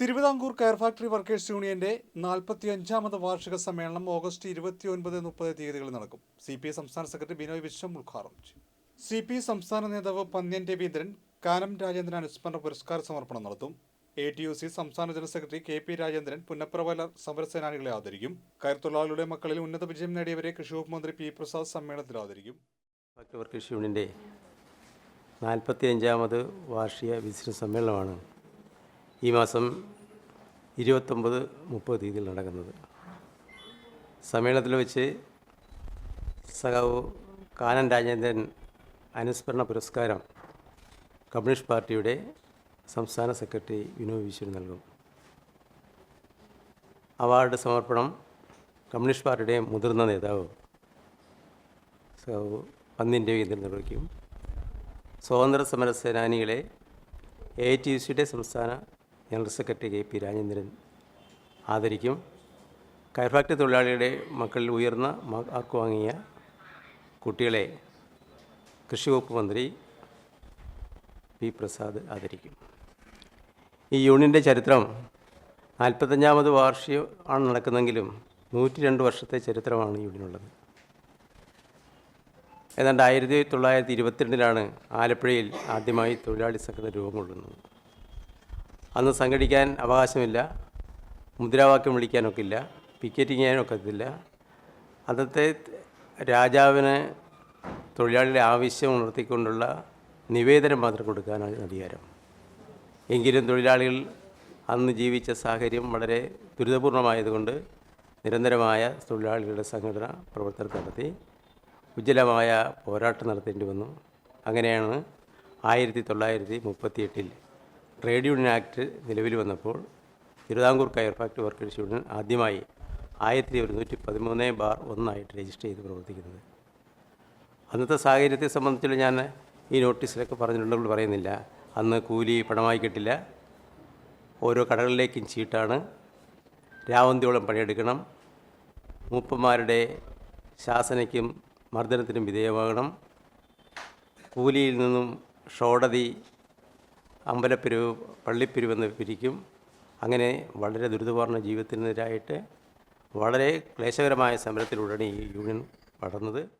തിരുവിതാംകൂർ കയർ factory workers യൂണിയന്റെ നാൽപ്പത്തി അഞ്ചാമത് വാർഷിക സമ്മേളനം ഓഗസ്റ്റ് ഇരുപത്തി ഒൻപത് മുപ്പത് തീയതികളിൽ നടക്കും. സി പി സംസ്ഥാന സെക്രട്ടറി ബിനോയ് വിശ്വം ഉദ്ഘാടനം ചെയ്യും. സി പി സംസ്ഥാന നേതാവ് പന്ന്യൻ രവീന്ദ്രൻ കാനം രാജേന്ദ്രൻ അനുസ്മരണ പുരസ്കാര സമർപ്പണം നടത്തും. എ ടി യു സി സംസ്ഥാന general secretary K P Rajendran പുന്നപ്രവല സമരസേനാനികളെ ആദരിക്കും. കയർ തൊഴിലാളികളുടെ മക്കളിൽ ഉന്നത വിജയം നേടിയവരെ കൃഷി വകുപ്പ് മന്ത്രി പി പ്രസാദ് സമ്മേളനത്തിൽ ആദരിക്കും. ഫാക്ടറി വർക്കേഴ്സ് യൂണിയന്റെ നാൽപ്പത്തി അഞ്ചാമത് വാർഷിക ബിസിനസ് സമ്മേളനമാണ് ഈ മാസം ഇരുപത്തൊമ്പത് മുപ്പത് തീയതിയിൽ നടക്കുന്നത്. സമ്മേളനത്തിൽ വെച്ച് സഖാവ് കാനൻ രാജേന്ദ്രൻ അനുസ്മരണ പുരസ്കാരം കമ്മ്യൂണിസ്റ്റ് പാർട്ടിയുടെ സംസ്ഥാന സെക്രട്ടറി വിനോദ് വിശ്വൻ നൽകും. അവാർഡ് സമർപ്പണം കമ്മ്യൂണിസ്റ്റ് പാർട്ടിയുടെ മുതിർന്ന നേതാവ് സഖാവ് പന്നിന്റെ വീതിൽ നിർവഹിക്കും. സ്വാതന്ത്ര്യ സമര സേനാനികളെ എ ടി യു സിയുടെ സംസ്ഥാന general secretary K P Rajendran ആദരിക്കും. കയർ ഫാക്ടറി തൊഴിലാളിയുടെ മക്കളിൽ ഉയർന്ന മാർക്ക് വാങ്ങിയ കുട്ടികളെ കൃഷി വകുപ്പ് മന്ത്രി പി പ്രസാദ് ആദരിക്കും. ഈ യൂണിയന്റെ ചരിത്രം നാൽപ്പത്തഞ്ചാമത് വാർഷികം ആണ് നടക്കുന്നതെങ്കിലും നൂറ്റി രണ്ട് വർഷത്തെ ചരിത്രമാണ് യൂണിയനുള്ളത് ഏതാണ്ട് ആയിരത്തി തൊള്ളായിരത്തി ഇരുപത്തിരണ്ടിലാണ് ആലപ്പുഴയിൽ ആദ്യമായി തൊഴിലാളി സംഘടന രൂപം കൊള്ളുന്നത്. അന്ന് സംഘടിക്കാൻ അവകാശമില്ല. മുദ്രാവാക്യം വിളിക്കാനൊക്കെ ഇല്ല പിക്കറ്റിങ് ഇല്ല അന്നത്തെ രാജാവിന് തൊഴിലാളിയുടെ ആവശ്യം ഉണർത്തിക്കൊണ്ടുള്ള നിവേദനം മാത്രം കൊടുക്കാനാണ് അധികാരം. എങ്കിലും തൊഴിലാളികൾ അന്ന് ജീവിച്ച സാഹചര്യം വളരെ ദുരിതപൂർണമായതുകൊണ്ട് നിരന്തരമായ തൊഴിലാളികളുടെ സംഘടന പ്രവർത്തനം നടത്തി. ഉജ്ജ്വലമായ പോരാട്ടം നടത്തേണ്ടി വന്നു. അങ്ങനെയാണ് ആയിരത്തി തൊള്ളായിരത്തി മുപ്പത്തിയെട്ടിൽ ട്രേഡ് യൂണിയൻ ആക്ട് നിലവിൽ വന്നപ്പോൾ തിരുവിതാംകൂർ കയർ ഫാക്ടറി വർക്കേഴ്സ് യൂണിയൻ ആദ്യമായി ആയിരത്തി ഒരുന്നൂറ്റി പതിമൂന്ന് ബാർ ഒന്നായിട്ട് രജിസ്റ്റർ ചെയ്ത് പ്രവർത്തിക്കുന്നത്. അന്നത്തെ സാഹചര്യത്തെ സംബന്ധിച്ചുള്ള ഞാൻ ഈ നോട്ടീസിലൊക്കെ പറഞ്ഞിട്ടുണ്ടെങ്കിൽ പറയുന്നില്ല. അന്ന് കൂലി പണമായി കിട്ടില്ല. ഓരോ കടകളിലേക്കും ചീട്ടാണ്. രാവന്തിയോളം പണിയെടുക്കണം. മൂപ്പന്മാരുടെ ശാസനയ്ക്കും മർദ്ദനത്തിനും വിധേയമാകണം. കൂലിയിൽ നിന്നും ഷോഡതി അമ്പലപ്പിരിവ് പള്ളിപ്പിരിവെന്ന് പിരിക്കും. അങ്ങനെ വളരെ ദുരിതപൂർണ ജീവിതത്തിനെതിരായിട്ട് വളരെ ക്ലേശകരമായ സമരത്തിലൂടെയാണ് ഈ യൂണിയൻ വളർന്നത്.